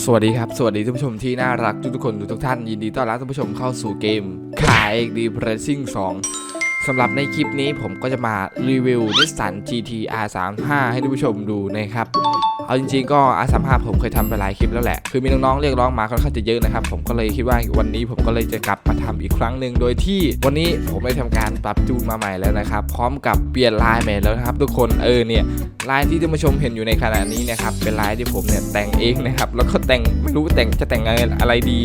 สวัสดีครับ สวัสดีท่านผู้ชมที่น่ารักทุกๆคนทุกๆท่าน ยินดีต้อนรับท่านผู้ชมเข้าสู่เกม ขายดีเพรสซิ่ง2สำหรับในคลิปนี้ผมก็จะมารีวิวนิสสัน GT R35 ให้ท่านผู้ชมดูนะครับ เอาจริงๆก็ R35 ผมเคยทำไปหลายคลิปแล้วแหละ คือมีน้องๆเรียกร้องมาค่อนข้างจะเยอะนะครับ ผมก็เลยคิดว่าวันนี้ผมก็เลยจะกลับมาทำอีกครั้งหนึ่งโดยที่วันนี้ผมได้ทำการปรับจูนมาใหม่แล้วนะครับ พร้อมกับเปลี่ยนลายใหม่แล้วนะครับ ทุกคน เออเนี่ย ลายที่ท่านผู้ชมเห็นอยู่ในขณะนี้นะครับเป็นลายที่ผมเนี่ยแต่งเองนะครับ แล้วก็แต่งไม่รู้แต่งจะแต่งอะไรดี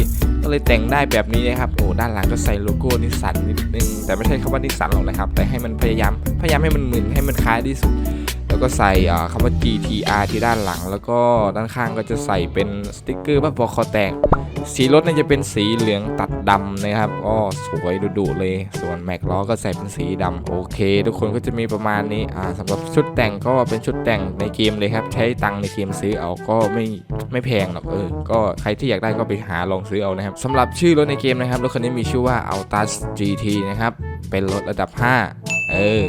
ก็เลยแต่งได้แบบนี้นะครับโอ้ด้านหลังก็ใส่โลโก้นิสสันนิดนึงแต่ไม่ใช่คำว่านิสสันหรอกนะครับ แต่ให้มันพยายามพยายามให้มันเหมือนให้มันคล้ายที่สุด แล้วก็ใส่อ่าคำว่า GTR ที่ด้านหลัง แล้วก็ด้านข้างก็จะใส่เป็นสติกเกอร์บ้าบอคอแตก สีรถเนี่ยจะเป็นสีเหลืองตัดดำนะครับก็สวยดุๆเลย ส่วนแม็กล้อก็ใส่เป็นสีดำโอเค ทุกคนก็จะมีประมาณนี้อ่าสำหรับชุดแต่งก็เป็นชุดแต่งในเกมเลยครับ ใช้ตังในเกมซื้อเอาก็ไม่ไม่แพงหรอกเออก็ใครที่อยากได้ก็ไปหาลองซื้อเอานะครับสำหรับชื่อรถในเกมนะครับรถคันนี้มีชื่อว่า Altas GT นะครับเป็นรถระดับ 5 เออ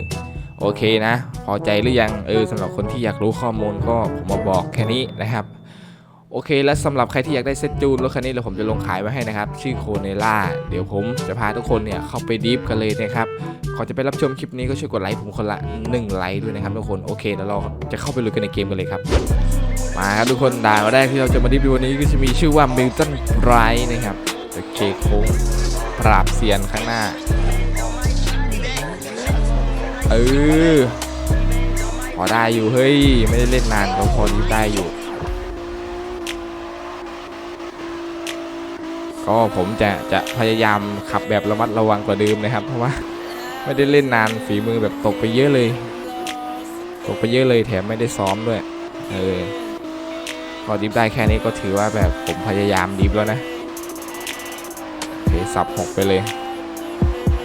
โอเคนะ พอใจหรือยังเออสำหรับคนที่อยากรู้ข้อมูลก็ผมมาบอกแค่นี้นะครับโอเค และสำหรับใครที่อยากได้เซตจูนรถคันนี้เดี๋ยวผมจะลงขายไว้ให้นะครับ ชื่อโคเนล่าเดี๋ยวผมจะพาทุกคนเนี่ยเข้าไปดีฟกันเลยนะครับก่อจะไปรับชมคลิปนี้ก็ช่วยกดไลค์ผมคนละ 1 ไลค์ด้วยนะครับทุกคนโอเคแล้วเราจะเข้าไปลุยกันในเกมกันเลยครับ มาครับทุกคนด่านแรกที่เราจะมาดีฟในวันนี้ก็จะมีชื่อว่ามิลตันไรนะครับจะเคโค้งปราบเซียนข้างหน้า เออพอได้อยู่เฮ้ย ไม่ได้เล่นนานก็พอดีได้อยู่ ก็ผมจะจะพยายามขับแบบระมัดระวังกว่าเดิมนะครับ เพราะว่าไม่ได้เล่นนานฝีมือแบบตกไปเยอะเลย ตกไปเยอะเลยแถมไม่ได้ซ้อมด้วยเออพอดิฟได้แค่นี้ก็ถือว่าแบบผมพยายามดิฟแล้วนะเคสับหกไปเลย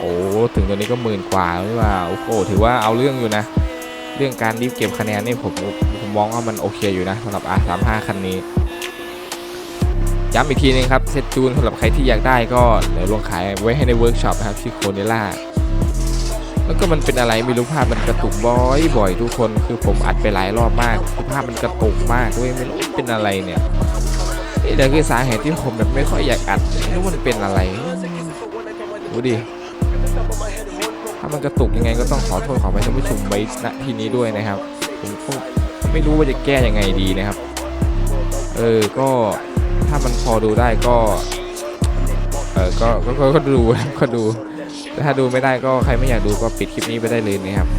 อ้ถึงตัวนี้ก็หมื่นกว่าแล้วว่าโอ้โหถือว่าเอาเรื่องอยู่นะ เรื่องการรีบเก็บคะแนนนี่ผมผมมองว่ามันโอเคอยู่นะสำหรับ R35 คันนี้ย้ำอีกทีนึงครับเซตจูนสำหรับใครที่อยากได้ก็เดี๋ยวลงขายไว้ให้ในเวิร์กช็อปนะครับที่โคเนล่าแล้วก็มันเป็นอะไรไม่รู้ภาพมันกระตุกบ่อยบ่อยทุกคนคือผมอัดไปหลายรอบมากภาพมันกระตุกมากด้วยไม่รู้เป็นอะไรเนี่ยเอ๊ะเดี๋ยวคือสาเหตุที่ผมแบบไม่ค่อยอยากอัดไม่รู้มันเป็นอะไรดูดิ มันกระตุกยังไงก็ต้องขอโทษขอไปท่านผู้ชมไว้ณที่นี้ด้วยนะครับ ผมก็ไม่รู้ว่าจะแก้ยังไงดีนะครับ เออก็ถ้ามันพอดูได้ก็ เออก็ก็ก็ดูก็ดูแต่ถ้าดูไม่ได้ก็ใครไม่อยากดูก็ปิดคลิปนี้ไปได้เลยนะครับ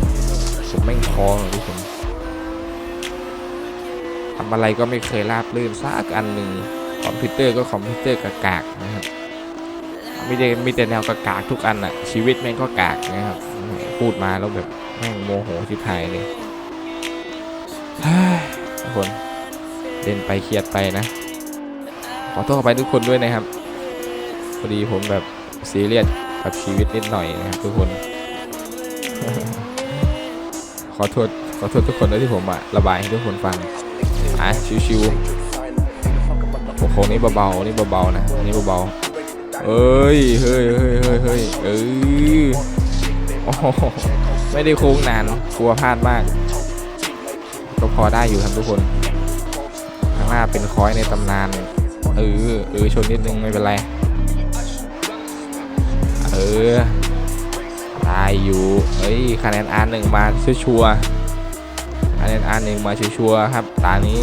ผมแม่งคอทุกคนทำอะไรก็ไม่เคยราบรื่นสักอันหนึ่งคอมพิวเตอร์ก็คอมพิวเตอร์กากากๆนะครับ มีแต่มีแต่แนวกากากทุกอันอะชีวิตแม่งก็กากนะครับ พูดมาแล้วแบบแม่งโมโหชิบหายเลยเฮ้ยทุกคนเล่นไปเครียดไปนะ ขอโทษไปทุกคนด้วยนะครับพอดีผมแบบซีเรียสกับชีวิตนิดหน่อยนะครับทุกคน ขอโทษขอโทษทุกคนด้วยที่ผมอะระบายให้ทุกคนฟังอะชิวๆโอ้โหนี่เบาๆนี่เบาๆนะนี่เบาๆ เอ้ย เฮ้ยเฮ้ยเฮ้ยเฮ้ยเออโอ้โหไม่ได้โค้งนานกลัวพลาดมาก ก็พอได้อยู่ครับทุกคนข้างหน้าเป็นคอยในตำนานเออเออชนนิดนึงไม่เป็นไร เออได้อยู่เฮ้ยคะแนน R1 มาชัวร์คะแนน R1 มาชัวร์ครับ ตานี้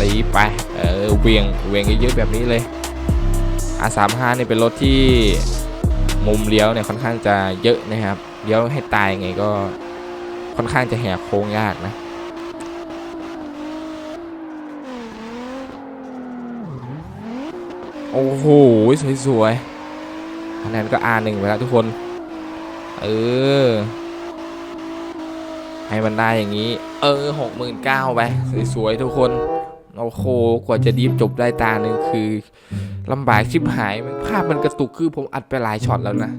ตีไป เออเวียงเวียงเยอะๆแบบนี้เลย R35 นี่เป็นรถที่มุมเลี้ยวเนี่ยค่อนข้างจะเยอะนะครับ เลี้ยวให้ตายไงก็ค่อนข้างจะแหกโค้งยากนะโอ้โห สวยๆคะแนนก็ R1 ไปแล้วทุกคน เออ ให้มันได้อย่างนี้ เออหกหมื่นเก้าไป สวยๆ ทุกคน โอ้โหกว่าจะดีฟจบได้ตาหนึ่งคือลำบากชิบหายภาพมันกระตุกคือผมอัดไปหลายช็อตแล้วนะ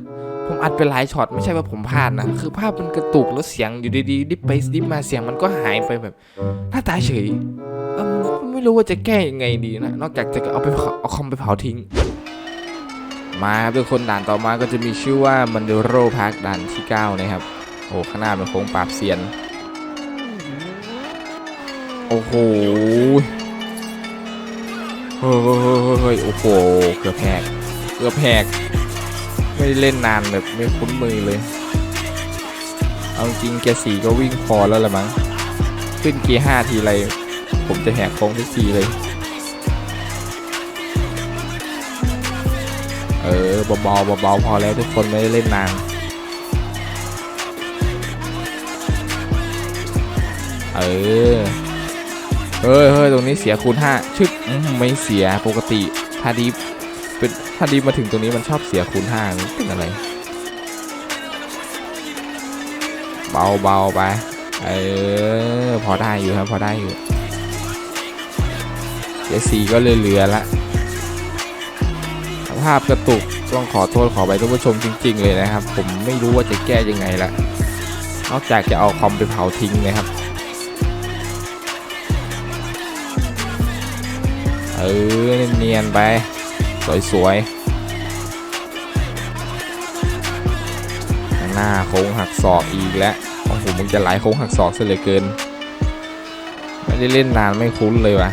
ผมอัดไปหลายช็อตไม่ใช่ว่าผมพลาดนะคือภาพมันกระตุกแล้วเสียงอยู่ดีๆดิฟไปดิฟมาเสียงมันก็หายไปแบบหน้าตาเฉยเออไม่รู้ว่าจะแก้ยังไงดีนะนอกจากจะเอาไปเอาคอมไปเผาทิ้ง มาครับทุกคนด่านต่อมาก็จะมีชื่อว่ามันเดโรพาร์คด่านที่ 9 นะครับโอ้ข้างหน้าเป็นโค้งปราบเซียน โอ้โห เฮ้ยโอ้โหเกือบแหกเกือบแหกไม่ได้เล่นนานแบบไม่คุ้นมือเลย เอาจริงเกียร์สี่ก็วิ่งพอแล้วละมั้ง ขึ้นเกียร์ห้าทีไร ผมจะแหกโค้งทุกทีเลย เออเบาๆเบาๆพอแล้วทุกคนไม่ได้เล่นนานเออ เฮ้ยเฮ้ยตรงนี้เสียคูณห้าชึกไม่เสียปกติถ้าดีเป็นถ้าดีมาถึงตรงนี้มันชอบเสียคูณห้านี่เป็นอะไร เบาเบาๆไปเออพอได้อยู่ครับพอได้อยู่เดี๋ยวสีก็เหลือละภาพกระตุกต้องขอโทษขอไปท่านผู้ชมจริง ๆ เลยนะครับ ผมไม่รู้ว่าจะแก้ยังไงละนอกจากจะเอาคอมไปเผาทิ้งนะครับ เออเนียนไป สวยๆข้างหน้าโค้งหักศอกอีกแล้วของผมมันจะไหลโค้งหักศอกซะเหลือเกิน ไม่ได้เล่นนานไม่คุ้นเลยว่ะ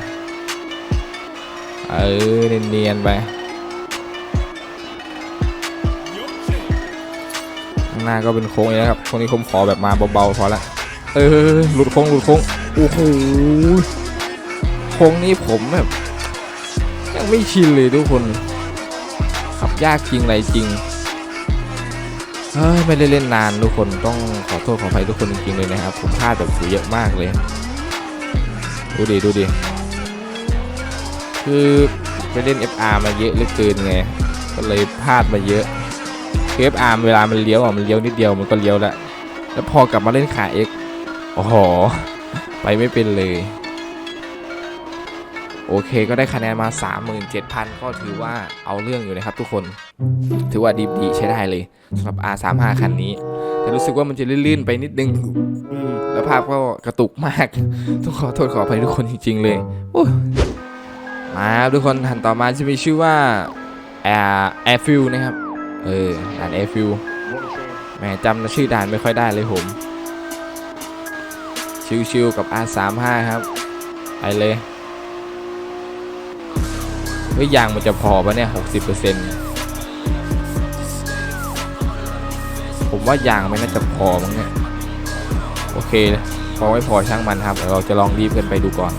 เออเนียนๆไปางหน้าก็เป็นโค้งอย่างนี้นะครับตรงนี้ผมขอแบบมาเบาๆพอละ เออ หลุดโค้งหลุดโค้ง โอ้โห โค้งนี้ผมแบบ ยังไม่ชินเลยทุกคน ขับยากจริงอะไรจริงเฮ้ยไม่ได้เล่นนานทุกคนต้องขอโทษขออภัยทุกคนจริงๆเลยนะครับผมพลาดแบบเยอะมากเลย ดูดิดูดิคือไปเล่น FR มาเยอะเหลือเกินไงก็เลยพลาดมาเยอะคือ FR เวลามันเลี้ยวอะมันเลี้ยวนิดเดียวมันก็เลี้ยวแล้วแล้วพอกลับมาเล่นขา X โอ้โหไปไม่เป็นเลย โอเคก็ได้คะแนนมา 37,000 ก็ถือว่าเอาเรื่องอยู่นะครับทุกคน ถือว่าดีดีใช้ได้เลยสำหรับ R35 คันนี้ แต่รู้สึกว่ามันจะลื่นๆไปนิดนึงแล้วภาพก็กระตุกมาก ต้องขอโทษขออภัยทุกคนจริงๆเลย มาทุกคนหันต่อมาจะมีชื่อว่า Air Airfield นะครับ เออด่าน Airfield แหมจำชื่อด่านไม่ค่อยได้เลยผม ชิวๆกับ R35 ครับ ไปเลย เฮ้ยยางมันจะพอปะเนี่ยหกสิบเปอร์เซ็นต์ผมว่ายางไม่น่าจะพอมั้งเนี่ยโอเคพอไม่พอช่างมันครับเดี๋ยวเราจะลองรีบกันไปดูก่อน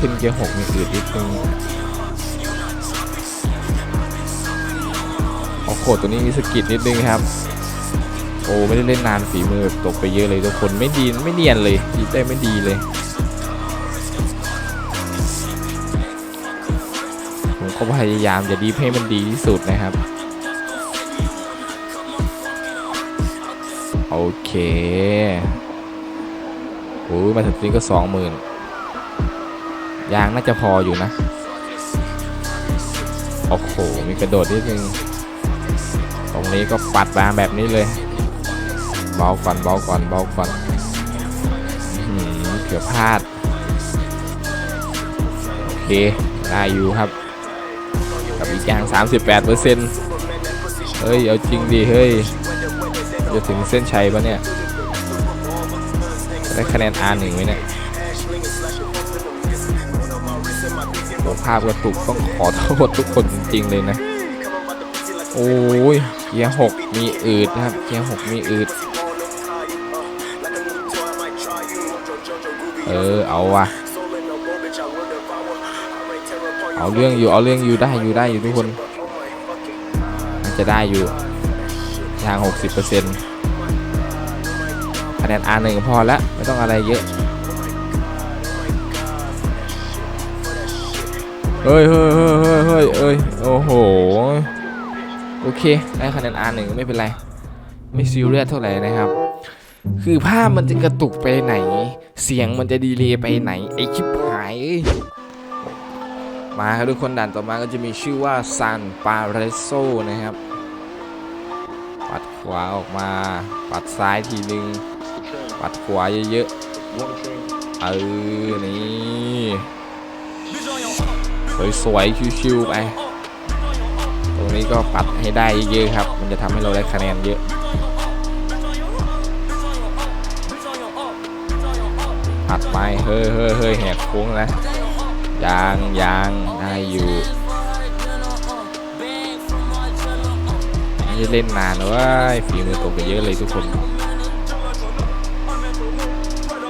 ขึ้นเกียร์หกมีอืดนิดนึงโอ้โหตัวนี้มีสกิดนิดนึงครับ โอ้ไม่ได้เล่นนานฝีมือแบบตกไปเยอะเลยทุกคนไม่ดีไม่เนียนเลยดีได้ไม่ดีเลย ก็พยายามจะดีให้มันดีที่สุดนะครับ โอเคโอ้ยมาถึงนี้ก็สองหมื่นยางน่าจะพออยู่นะ โอ้โห มีกระโดดนิดนึง ตรงนี้ก็ปัดมาแบบนี้เลย เบาก่อนเบาก่อนเบาก่อนอื้อหือเกือบพลาด โอเค ได้อยู่ครับ อีกอย่าง 38เปอร์เซ็นเฮ้ย เอาจริงดิ เฮ้ย จะถึงเส้นชัยปะเนี่ย ได้คะแนน R1 ไหมเนี่ยโอ้ภาพกระตุกต้องขอโทษทุกคนจริง ๆ เลยนะ โอ้ยเกียร์หกมีอืดนะครับเกียร์หกมีอืด เออ เอาว่ะ เอาเรื่องอยู่เอาเรื่องอยู่ได้อยู่ได้อยู่ทุกคนมันจะได้อยู่ทาง 60%คะแนน R1 พอแล้วไม่ต้องอะไรเยอะเฮ้ยเฮ้ยเฮ้ยเฮ้ยเฮ้ยเอ้ยโอ้โห โอเค ได้คะแนน R1 ไม่เป็นไร ไม่ซีเรียสเท่าไหร่นะครับ คือภาพมันจะกระตุกไปไหน เสียงมันจะดีเลย์ไปไหน ไอคลิปหายเอ้ย มาครับทุกคนด่านต่อมาก็จะมีชื่อว่าซันปาเรโซนะครับ ปัดขวาออกมา ปัดซ้ายทีนึง ปัดขวาเยอะๆ เออ นี่สวยๆ ชิวๆไป ตรงนี้ก็ปัดให้ได้เยอะๆครับ มันจะทำให้เราได้คะแนนเยอะอัดไป เฮ้ยเฮ้ยเฮ้ยแหกโค้งนะ ยางยางได้อยู่ไม่ได้เล่นนานนะเว้ยฝีมือตกไปเยอะเลยทุกคน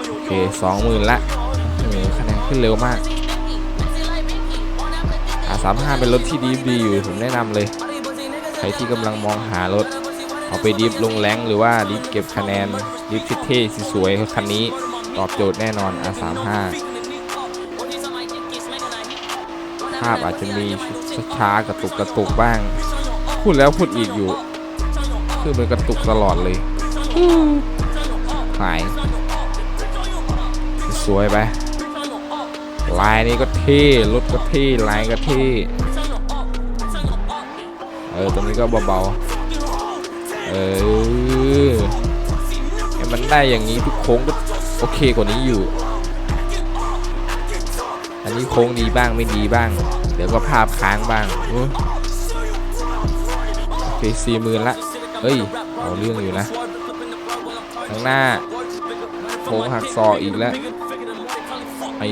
โอเคสองหมื่นละโอ้โหคะแนนขึ้นเร็วมากอาสามห้าเป็นรถที่ดีดีอยู่ผมแนะนำเลย ใครที่กำลังมองหารถ เอาไปดิฟลงแรงหรือว่าดิฟเก็บคะแนนดิฟเท่ๆสวยๆคันนี้ตอบโจทย์แน่นอน R35 ภา พอาจจะมีช้ากระตุกกระตุกบ้าง พูดแล้วพูดอีกอยู่ คือมันกระตุกตลอดเลยหาย สวยไปลายนี้ก็เท่รถก็เท่ลายก็เท่เออตรงนี้ก็เบาๆ เออมันได้อย่างนี้ทุกโค้งก็โอเคกว่านี้อยู่ นี้โค้งดีบ้างไม่ดีบ้าง เดี๋ยวก็ภาพค้างบ้างโอ้ยโอเคสี่หมื่นละเฮ้ย เอาเรื่องอยู่นะข้างหน้าโค้งหักซออีกแล้วไอ้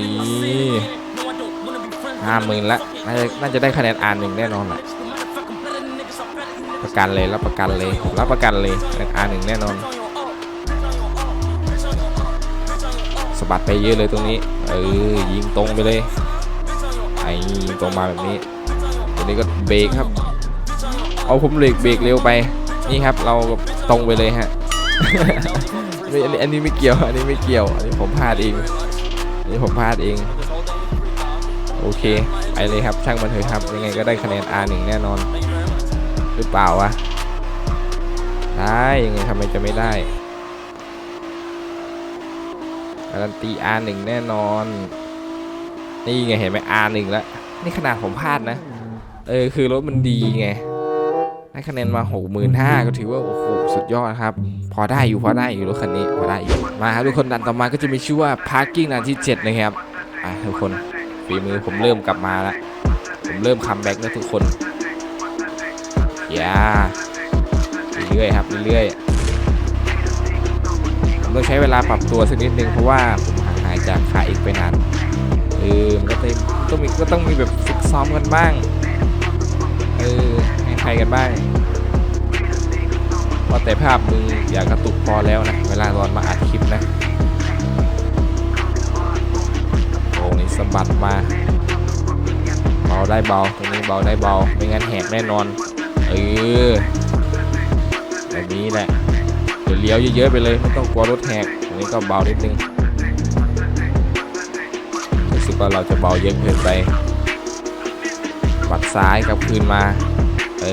ห้าหมื่นละน่าจะน่าจะได้คะแนนอ่านหนึ่งแน่นอนแหละประกันเลยรับประกันเลยรับประกันเลยคะแนนอ่านหนึ่งแน่นอนสะบัดไปเยอะเลยตรงนี้ ออยิงตรงไปเลยไอ้ยิงตรงมาแบบนี้ตัวนี้ก็เบรกครับ เอาผมเบรกเบรกเร็วไป นี่ครับเราตรงไปเลยฮะไม่อันนี้อันนี้ไม่เกี่ยว อันนี้ไม่เกี่ยว อันนี้ผมพลาดเอง อันนี้ผมพลาดเอง โอเค ไปเลยครับ ช่างมันเถอะครับ ยังไงก็ได้คะแนน R1 แน่นอน หรือเปล่าวะ ได้ ยังไงทำไมจะไม่ได้ การันตี R1 แน่นอน นี่ไงเห็นไหม R1 แล้วนี่ขนาดผมพลาดนะ เออ คือรถมันดีไงได้คะแนนมา 65,000ก็ถือว่า โอ้โห สุดยอดครับ พอได้อยู่ พอได้อยู่รถคันนี้พอได้อยู่ มาครับทุกคนดันต่อมาก็จะมีชื่อว่า Parking ด่านที่ 7 นะครับอะทุกคนฝีมือผมเริ่มกลับมาแล้ว ผมเริ่มคัมแบ็กแล้วทุกคนอย่าเรื่อยครับเรื่อยๆ ต้องใช้เวลาปรับตัวสักนิดนึงเพราะว่าผมห่างหายจากขาอีกไปนานเออมันก็ต้องต้องมีก็ต้องมีแบบฝึกซ้อมกันบ้างเออให้ใครกันบ้างพอแต่ภาพมึงอย่ากระตุกพอแล้วนะเวลาตอนมาอัดคลิปนะโอ้นี่สะบัดมาเบาได้เบาตรงนี้เบาได้เบาไม่งั้นแหกแน่นอนเออแบบนี้แหละ เลี้ยวเยอะๆไปเลยไม่ต้องกลัวรถแหกตรงนี้ก็เบานิดนึงรู้สึกว่าเราจะเบาเยอะเกินไปปัดซ้ายกลับคืนมา เอ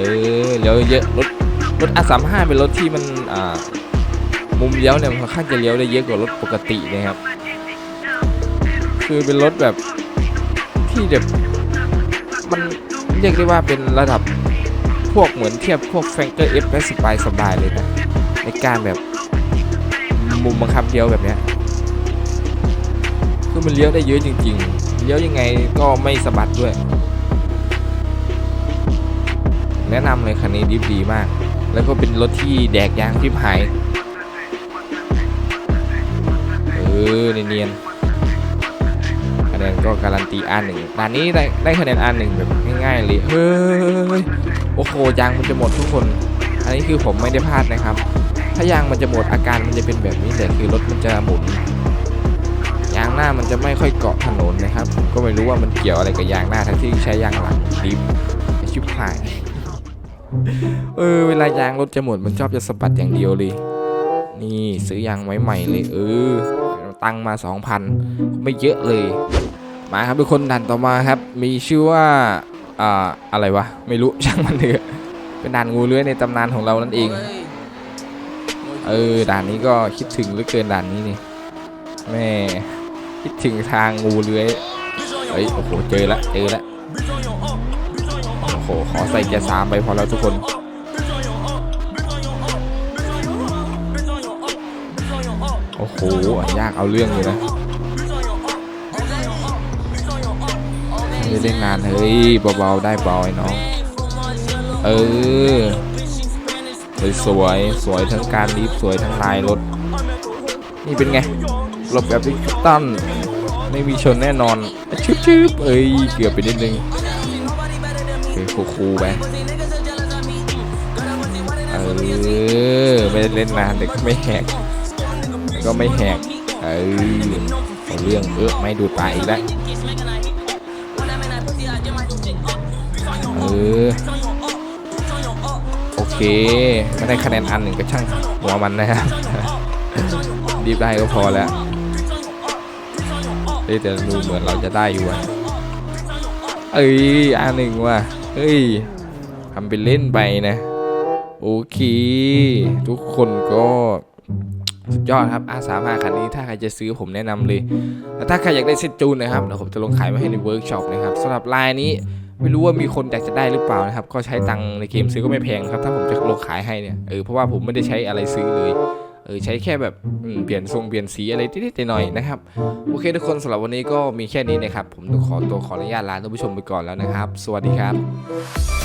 อเลี้ยวเยอะรถรถ R35 เป็นรถที่มันอ่ามุมเลี้ยวเนี่ยมันค่อนข้างจะเลี้ยวได้เยอะกว่ารถปกตินะครับ คือเป็นรถแบบที่แบบมันเรียกได้ว่าเป็นระดับพวกเหมือนเทียบพวกแฟงเกอร์เอฟและสบายสบายเลยนะ การแบบมุมบังคับเลี้ยวแบบเนี้ยคือมันเลี้ยวได้เยอะจริง ๆ เลี้ยวยังไงก็ไม่สะบัดด้วย แนะนำเลยคันนี้ดิฟดีมาก แล้วก็เป็นรถที่แดกยางทิพหาย เออเนียนๆคะแนนก็การันตีอันหนึ่งด่านนี้ได้ได้คะแนนอันหนึ่งแบบง่ายๆเลย เฮ้ย โอ้โหยางมันจะหมดทุกคน อันนี้คือผมไม่ได้พลาดนะครับ ถ้ายางมันจะหมดอาการมันจะเป็นแบบนี้แต่คือรถมันจะหมุนยางหน้ามันจะไม่ค่อยเกาะถนนนะครับผมก็ไม่รู้ว่ามันเกี่ยวอะไรกับยางหน้าทั้งที่ใช้ยางหลังดิฟชิบหายเออเวลายางรถจะหมดมันชอบจะสะบัดอย่างเดียวเลย นี่ซื้อยางไว้ใหม่เลยเออตังมา 2,000 ไม่เยอะเลย มาครับทุกคนดันต่อมาครับ มีชื่อว่าอ่าอะไรวะ ไม่รู้ช่างมันเถอะเป็นด่านงูเลื้อยในตำนานของเรานั่นเอง เออด่านนี้ก็คิดถึงเหลือเกินด่านนี้นี่แม่คิดถึงทางงูเลื้อยเฮ้ยโอ้โหเจอละเจอละโอ้โหขอใส่เกียร์สามไปพอแล้วทุกคนโอ้โหยากเอาเรื่องอยู่นะไม่ได้เล่นนานเฮ้ยเบาๆได้เบาไอ้น้องเออ สวยสวยสวยทั้งการลิฟสวยทั้งลายรถ นี่เป็นไงหลบแบบดิจิตอลไม่มีชนแน่นอนชุบชืบเอ้ยเกือบไปนิดนึงโอเคคูลๆไปเออไม่ได้เล่นนานแต่ก็ไม่แหกก็ไม่แหกเออเรื่องเออไม่ดูดปลาอีกแล้วเออ ไม่ได้คะแนนอันหนึ่งก็ช่างหัวมันนะครับรีบได้ก็พอแล้วเฮ้ยแต่ดูเหมือนเราจะได้อยู่อะเอ้ยอันหนึ่งว่ะเฮ้ยทำเป็นเล่นไปนะโอเค ทุกคนก็สุดยอดครับ R35 คันนี้ถ้าใครจะซื้อผมแนะนำเลยแต่ถ้าใครอยากได้เซตจูนนะครับเดี๋ยวผมจะลงขายไว้ให้ในเวิร์กช็อปนะครับสำหรับลายนี้ ไม่รู้ว่ามีคนอยากจะได้หรือเปล่านะครับ ก็ใช้ตังค์ในเกมซื้อก็ไม่แพงครับ ถ้าผมจะลงขายให้เนี่ย เออ เพราะว่าผมไม่ได้ใช้อะไรซื้อเลย เออ ใช้แค่แบบเปลี่ยนทรงเปลี่ยนสีอะไรนิดๆหน่อยๆนะครับ โอเคทุกคนสำหรับวันนี้ก็มีแค่นี้นะครับ ผมต้องขอตัวขออนุญาตลาท่านผู้ชมไปก่อนแล้วนะครับ สวัสดีครับ